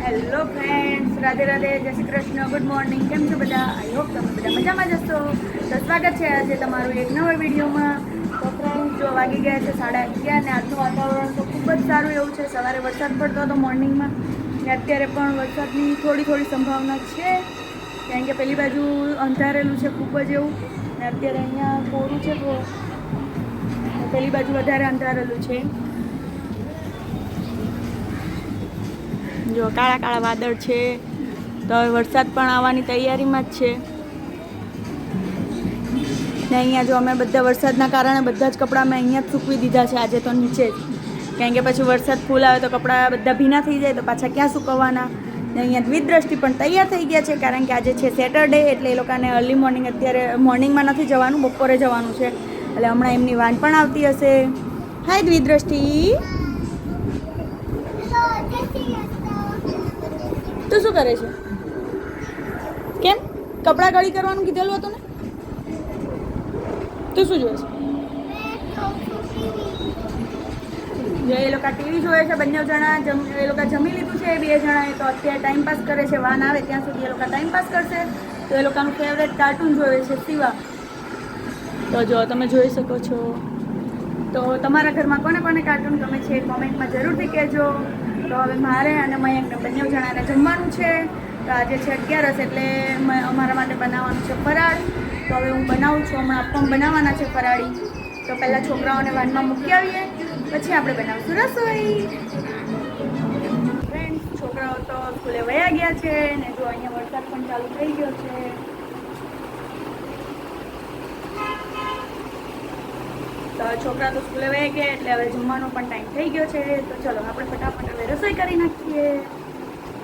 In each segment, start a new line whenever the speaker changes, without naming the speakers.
Hello friends Radhe Radhe, જય Shri Krishna good morning કેમ છો બધા? આઈ હોપ તમે બધા મજામાં જશો તો સ્વાગત છે આજે તમારું એક નવા વિડીયોમાં. તો ફ્રેન્ડ્સ જો વાગી ગયા છે સાડા અગિયાર ને આજનું વાતાવરણ તો ખૂબ જ સારું એવું છે. સવારે વરસાદ પડતો હતો મોર્નિંગમાં ને અત્યારે પણ વરસાદની થોડી થોડી સંભાવના છે. કારણ કે પેલી બાજુ અંધારેલું છે ખૂબ જ એવું. ને અત્યારે અહીંયા કોરું છે પેલી બાજુ વધારે અંધારેલું છે. જો કાળા કાળા વાદળ છે, તો હવે વરસાદ પણ આવવાની તૈયારીમાં જ છે. ને અહીંયા જો અમે બધા વરસાદના કારણે બધા જ કપડાં અમે અહીંયા જ સૂકવી દીધા છે, આજે તો નીચે જ. કારણ કે પછી વરસાદ ફૂલ આવે તો કપડાં બધા ભીના થઈ જાય તો પાછા ક્યાં સૂકવવાના? ને અહીંયા દ્વિદ્રષ્ટિ પણ તૈયાર થઈ ગયા છે, કારણ કે આજે છે સેટરડે એટલે એ લોકોને અર્લી મોર્નિંગ અત્યારે મોર્નિંગમાં નથી જવાનું, બપોરે જવાનું છે. એટલે હમણાં એમની વાન પણ આવતી હશે. હાય દ્વિદ્રષ્ટિ તું શું કરે છે? કેમ? કપડાં ગળી કરવાનું કીધેલું હતું ને? તું શું જોવે છે? જે એ લોકો ટીવી જોવે છે બંને જણા એ લોકો જમી લીધું છે બે જણાએ તો અત્યારે ટાઈમ પાસ કરે છે, વાન આવે ત્યાં સુધી એ લોકો ટાઈમ પાસ કરશે. તો એ લોકોનું ફેવરેટ કાર્ટૂન જોવે છે, શિવા. તો જો તમે જોઈ શકો છો. તો તમારા ઘરમાં કોને કોને કાર્ટૂન ગમે છે કોમેન્ટમાં જરૂરથી કહેજો. તો હવે મારે અને મયંકને બંને જણાને જમવાનું છે. તો આજે છે અગિયારસ એટલે અમારા માટે બનાવવાનું છે ફરાળ. તો હવે હું બનાવું છું. હમણાં અપમ બનાવવાના છે ફરાળી. તો પહેલાં છોકરાઓને વાનમાં મૂકી આવીએ. પછી આપણે બનાવશું રસોઈ. છોકરાઓ તો સ્કૂલે વયા ગયા છે ને જો અહીંયા વરસાદ પણ ચાલુ થઈ ગયો છે. તો છોકરા તો સ્કૂલે વહી ગયા એટલે હવે જમવાનો પણ ટાઈમ થઈ ગયો છે. તો ચલો, આપણે ફટાફટ હવે રસોઈ કરી નાખીએ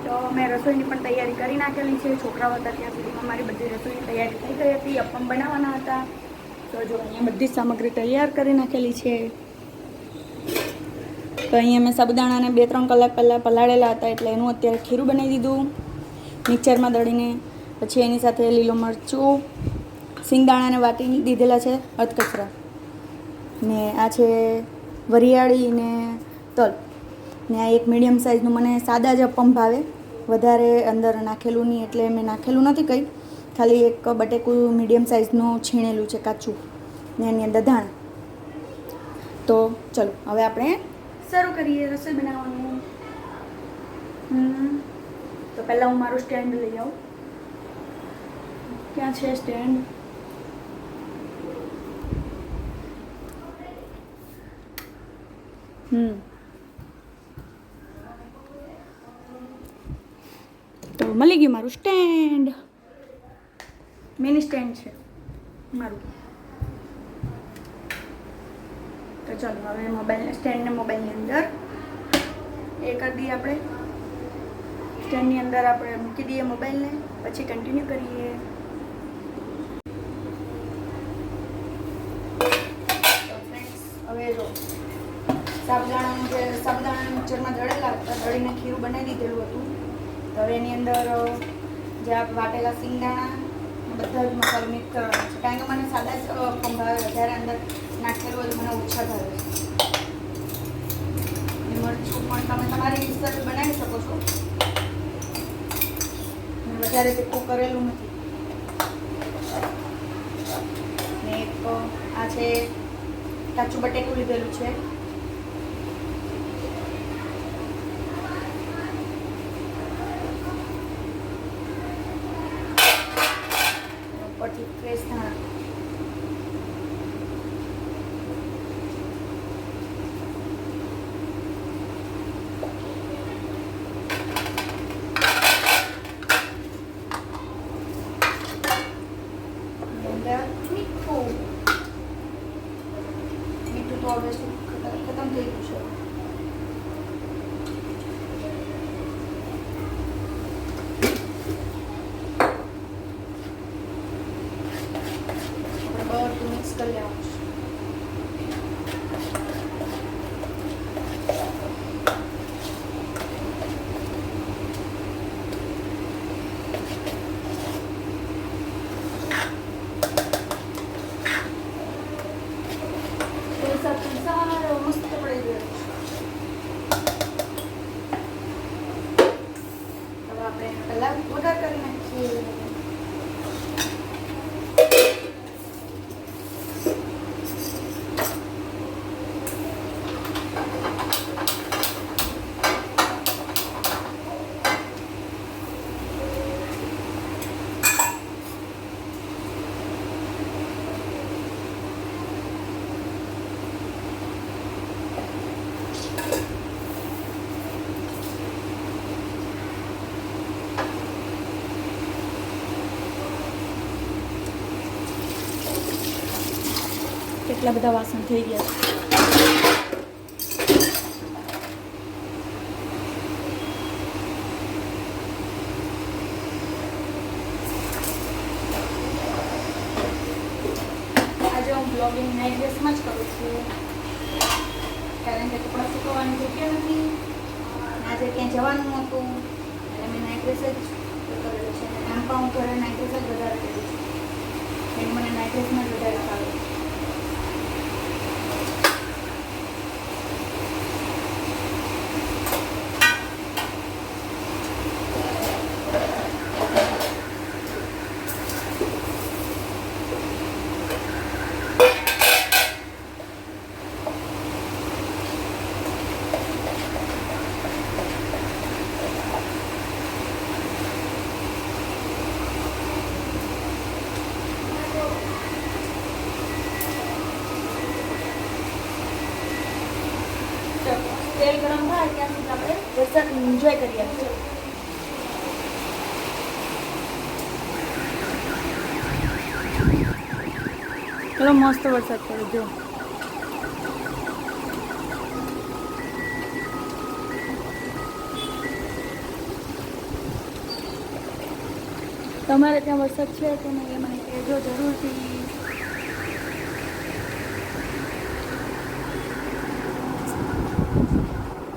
તો મેં રસોઈની પણ તૈયારી કરી નાખેલી છે. છોકરાઓ હતા ત્યાં સુધીમાં મારી બધી રસોઈની તૈયારી થઈ ગઈ હતી. અપમ બનાવવાના હતા. તો જો અહીંયા બધી સામગ્રી તૈયાર કરી નાખેલી છે. તો અહીંયા મેં સાબુદાણાને બે ત્રણ કલાક પહેલાં પલાળેલા હતા એટલે એનું અત્યારે ખીરું બનાવી દીધું. મિક્સરમાં દળીને પછી એની સાથે લીલો મરચું, સિંગદાણાને વાટી દીધેલા છે અધકચરા ને આ છે વરિયાળી ને તલ. ને આ એક મીડિયમ સાઇઝનું મને સાદા જ અપમ ભાવે. વધારે અંદર નાખેલું નહીં એટલે મેં નાખેલું નથી કંઈ. ખાલી એક બટેકું મીડિયમ સાઇઝનું છીણેલું છે કાચું ને એની અંદર ધાણ. તો ચલો, હવે આપણે શરૂ કરીએ રસોઈ બનાવવાનું. તો પહેલાં હું મારું સ્ટેન્ડ લઈ આવું. ક્યાં છે સ્ટેન્ડ હમ. મળી ગયું મારું સ્ટેન્ડ. મિની સ્ટેન્ડ છે. મારું. તો ચાલો, હવે મોબાઈલ સ્ટેન્ડને મોબાઈલની અંદર. એ કરી દઈએ આપણે. સ્ટેન્ડની અંદર આપણે મૂકી દઈએ મોબાઈલને પછી કન્ટિન્યુ કરીએ. હવે જો. સાબુદાણાનું જે સાબુદાણા મિક્સરમાં દળેલા હતા દળીને ખીરું બનાવી દીધેલું હતું. તો હવે એની અંદર જે આ વાટેલા સિંગદાણા બધા જ મસાલો મિક્સ કરવાના છે. કારણ કે મને સાદા જ ખંભાવે વધારે અંદર નાખેલું હોય મને ઓછા ભાવે. અને મરચું પણ તમે તમારી હિસાબે બનાવી શકો છો. વધારે તીખું કરેલું નથી. ને એક આ છે કાચું બટેકું લીધેલું છે ઉપરથી ફ્રેશ ધાણા એની અંદર મીઠું મીઠું તો હવે શું ખતમ ખતમ થઈ ગયું છે આપણે બધું મિક્સ કરી લેવાનું છે વરસાદ પણ સારો મસ્ત પડી ગયો છે પહેલાં વઘાર કરી નાખીએ કેટલા બધા વાસણ થઈ ગયા છે. આજે હું બ્લોગિંગ નાઇટ જ કરું છું. કારણ કે કપડાં સુકવવાની જગ્યા નથી. આજે ક્યાંય જવાનું હતું એટલે મેં જ કરેલું છે. અને આમ પણ હું ઘરે નાઇટ જ વધારે કરું છું. મને નાઇટ જ વધારે ફાવે તેલ ગરમ થાય ત્યાં સુધી આપણે વરસાદ એન્જોય કરીએ ચલો, મસ્ત વરસાદ પડે જો તમારે ત્યાં વરસાદ છે કે નહીં, એ મને કહેજો જરૂરથી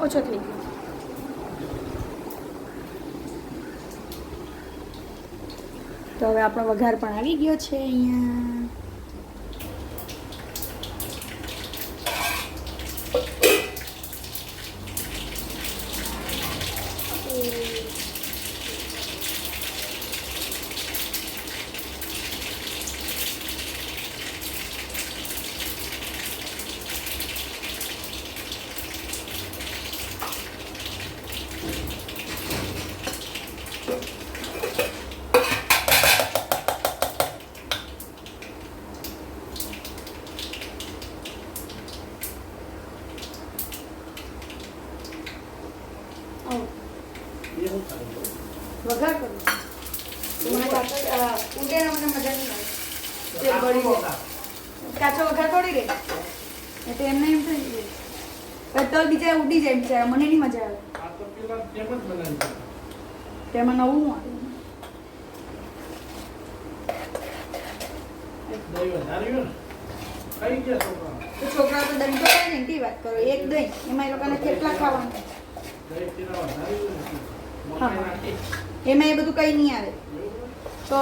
ઓછો થઈ ગયો તો હવે આપણો વઘાર પણ આવી ગયો છે અહીંયા આવો. વઘાર કરું. મને કાચો આ ઉડેના મને મજા નહીં આવે. તેલ બળી જાય કાચો વઘાર તોડી દે એટલે એમને એમ થઈ જાય તલ બીજા ઉડી જાય બિચારા મને નહીં મજા આવે.
આ તો પેલા જેમ જ બનાવી છે.
તેમાં નવું આવે
છોકરા.
તો છોકરાઓ તો દહીં તો ખાય ને એની વાત કરો એક દહીં. એમાં એ લોકોને કેટલા ખાવાનું. હા. એમાં એ બધું કંઈ નહીં આવે. તો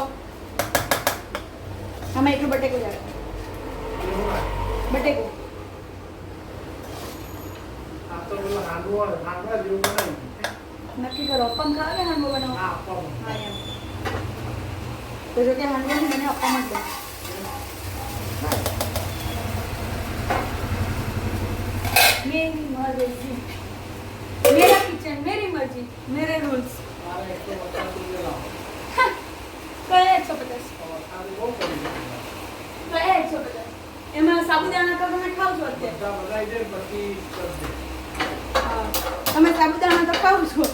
આમાં એટલું બટેકું જ આવે. બટેકું. નક્કી કરો અપમ ખાવા કે હાંડવો બનાવો તો જો કે હાંડવો ને મને અપમ જ મેરી મરજી. મેરા કિચન
મેરી મરજી. મેરે રૂલ્સ.
કયા એકસો પચાસ
તો વખાણ બહુ કરી દીધું.
કયા એકસો પચાસ એમાં સાબુદાણા તો તમે ખાવ છો અત્યારે. તમે સાબુદાણા તો ખાવ છો.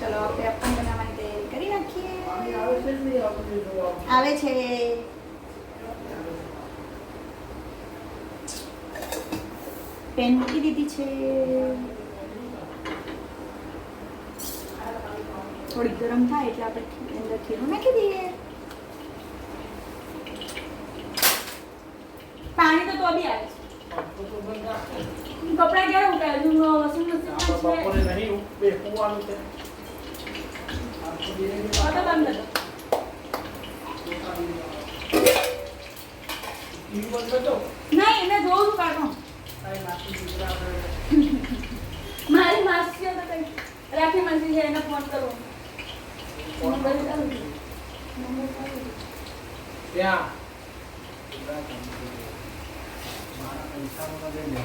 ચલો આપણે બનાવવાની તૈયારી કરી નાખીએ
આવે છે કે નહીં આવતું એ જોવાનું.
આવે છે પેન મૂકી દીધી છે. થોડી ગરમ થાય એટલે આપણે અંદર ખીરું નાખી દઈએ. પાણી તો તો બી આવે છે. કપડાં ક્યારે ઉકાળે હજુ વોશિંગ
બપોરે નહીં છે
એને કાઢો
કાંઈ ના આખી ગુજરાત
મારી માસી તો કઈ રાખી માસી છે એને ફોન કરું નંબર ચાલુ છે. નંબર ચાલુ છે.
ત્યાં ગુજરાત મારા પૈસા તો દે દે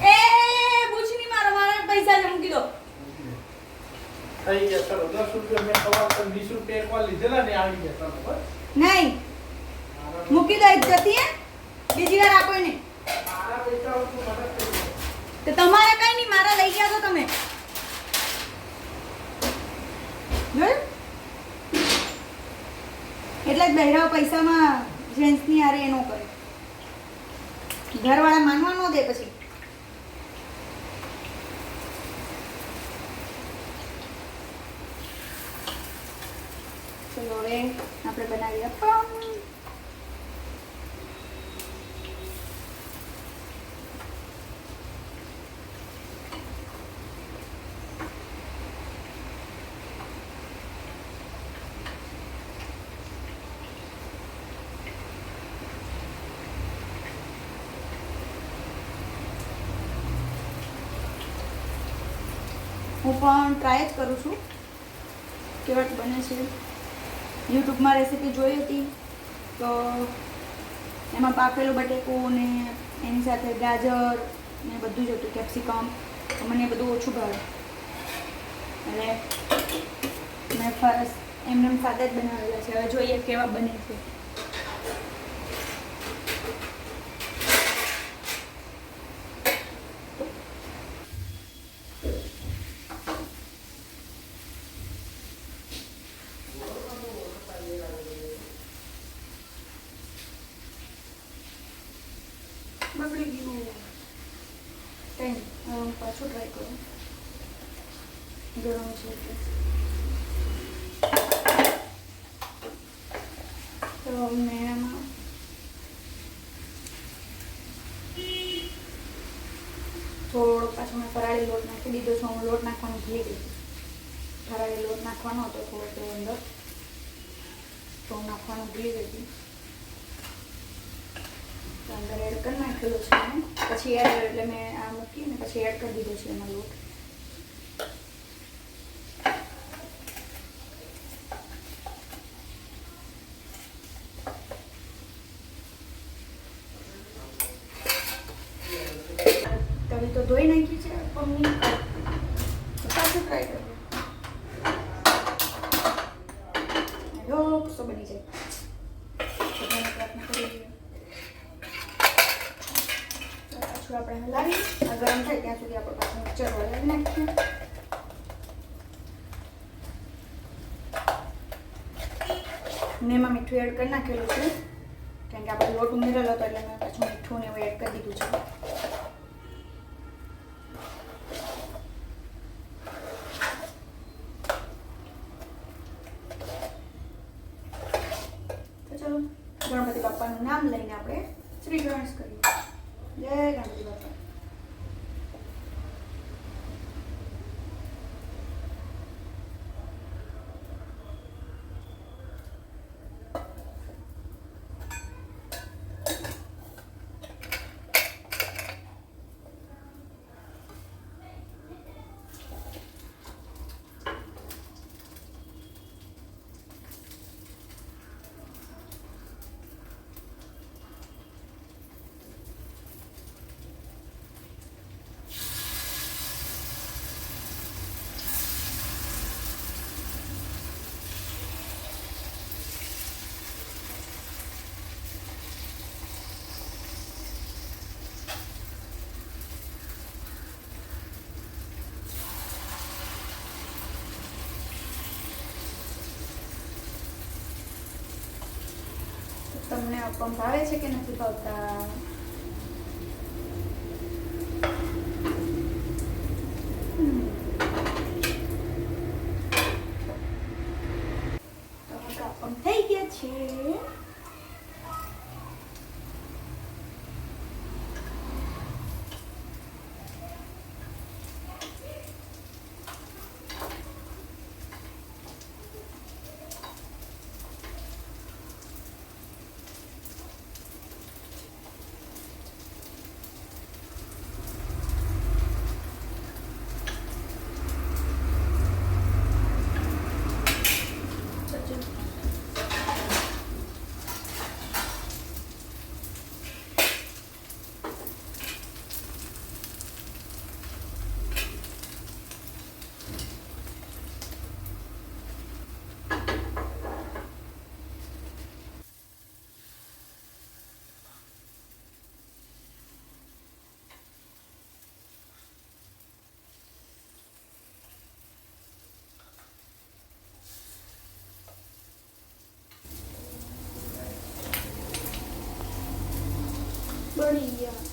એ પૂછ નહીં મૂકી દો. જતી બીજી વાર આપો ને
કરી
તમારે કઈ નહીં મારા લઈ ગયા તો તમે જોયું એટલે જ બહેરાઓ પૈસામાં જેન્ટ્સની હારે એનો કરે. ઘરવાળા માનવા ન દે પછી. ચલો હવે આપણે બનાવીએ અપમ હું પણ ટ્રાય જ કરું છું. કેવટ બને છે. યુટ્યુબમાં રેસીપી જોઈ હતી. તો એમાં પાકેલું બટેકું ને એની સાથે ગાજર ને બધું જ હતું કેપ્સિકમ મને બધું ઓછું ભાવે. એટલે મેં ફર્સ્ટ એમને એમ સાથે જ બનાવેલા છે. હવે જોઈએ કેવા બને છે બગડી ગયું કંઈ નહીં હવે હું તો મેં આમાં થોડો પાછો મેં ફરાળી લોટ નાખી દીધો છું. હું લોટ નાખવાનું ભૂલી ગઈ ફરાળી લોટ નાખવાનો હતો થોડો અંદર તો હું નાખવાનું ભૂલી ગઈ હતી અંદર એડ કરી નાખેલો છે પછી એડ એટલે મેં આ મૂકી ને એડ કરી દીધો છે એમાં લોટ તવી તો ધોઈ નાખી છે પમની તો પાછું ટ્રાય કરજો હેલો કસો બની જાય બધાને પ્રાર્થના કરી દઈએ તો પાછું આપણે હલાવી આ ગરમ થાય ત્યાં સુધી આપણે પાછું મિક્સર હલાવી નાખીએ ને એમાં મીઠું એડ કારણ કે આપણે લોટ ઉમેરેલો હતો એટલે મેં પાછું મીઠું ને એવું એડ કરી દીધું છે તો ચલો ગણપતિ બાપાનું નામ લઈને આપણે શ્રી ગણેશ કરીએ જય ગણપતિ બાપા તમને અપમ ભાવે છે કે નથી ભાવતા? 里一样。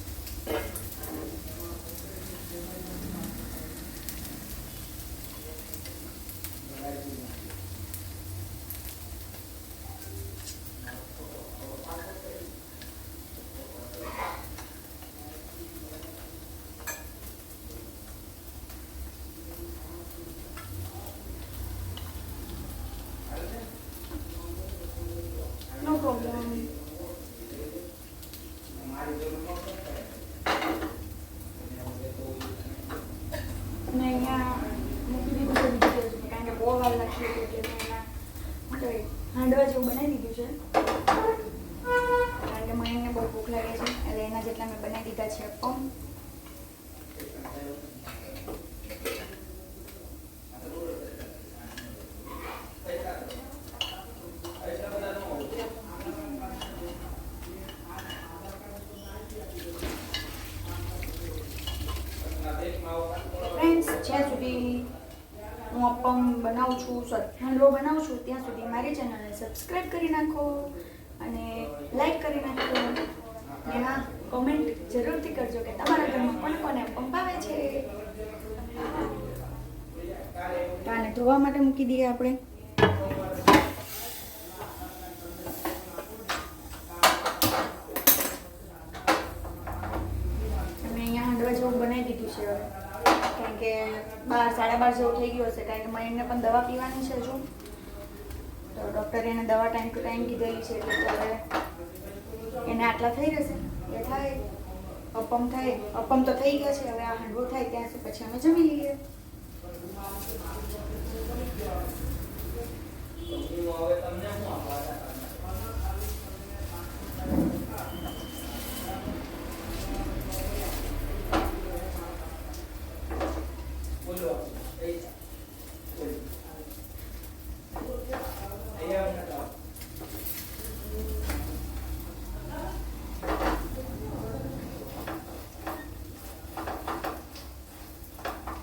જેટલા મેં બનાવી દીધા છે ફ્રેન્ડ્સ જ્યાં સુધી હું અપમ બનાવું છું સોરી હાંડવો બનાવું છું, ત્યાં સુધી મારી ચેનલને સબસ્ક્રાઈબ કરી નાખો અને લાઈક કરી નાખો અને હા કોમેન્ટ જરૂરથી કરજો કે તમારા ઘરમાં કોને કોને અપમ ભાવે છે તો આને ધોવા માટે મૂકી દઈએ આપણે. અને અહીંયા હાંડવા જેવું બનાવી દીધું છે હવે. કારણ કે બાર, સાડા બાર જેવું થઈ ગયું હશે, કારણ કે મયંકને પણ દવા પીવાની છે હજુ. તો ડૉક્ટરે એને દવા ટાઈમ ટુ ટાઈમ કીધેલી છે એટલે હવે એને આટલા થઈ જશે. એ થાય, અપમ થાય. અપમ તો થઈ ગયા છે, હવે આ હાંડવો થાય ત્યાં સુધી પછી અમે જમી લઈએ.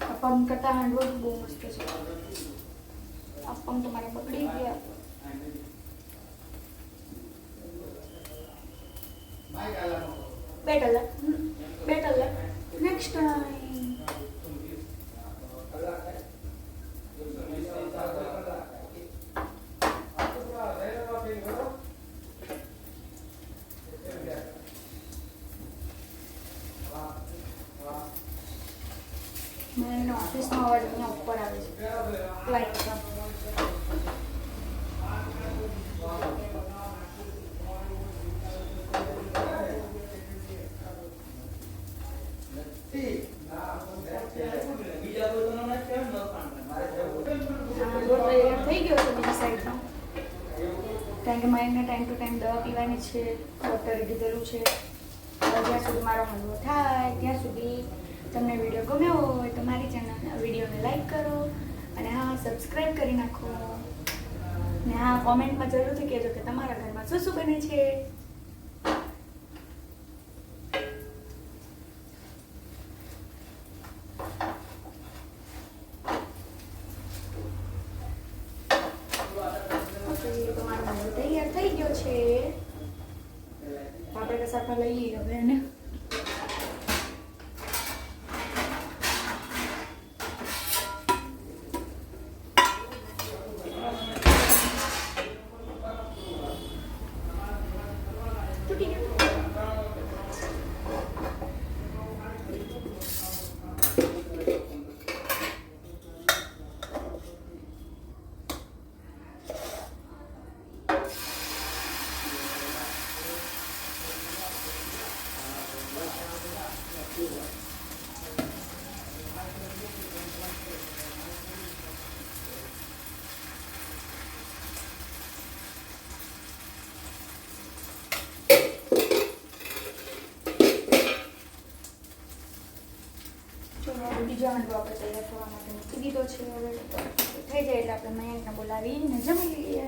અપમ કરતાં હાંડવો જ બહુ મસ્ત છે અપમ તો મારા બગડી ગયા બે કલાક હમ, બે કલાક નેક્સ્ટ ટાઈમ મને ઓફિસનો અવાજ અહીંયા ઉપર આવે છે લાઈટમાં થઈ ગયો છે બીજી સાઈડનો કારણ કે માઇન્ડને ટાઈમ ટુ ટાઈમ દવા પીવાની છે ડૉક્ટરે કીધેલું છે જ્યાં સુધી મારો હલવો થાય તમને વીડિયો ગમ્યો હોય તો મારી ચેનલના વિડીયોને લાઈક કરો અને હા સબસ્ક્રાઈબ કરી નાખો. ને હા કોમેન્ટમાં જરૂરથી કહેજો કે તમારા ઘરમાં શું શું બને છે ઓકે, તો મારો હાંડવો તૈયાર થઈ ગયો છે તો આપણે કસાપા લઈ લઈએ હવે એને તૂટી ગયો ચલો બીજો હાંડવો આપણે તૈયાર થવા માટે મૂકી દીધો છે. હવે થઈ જાય એટલે આપણે મયંકને બોલાવીને જમી લઈએ.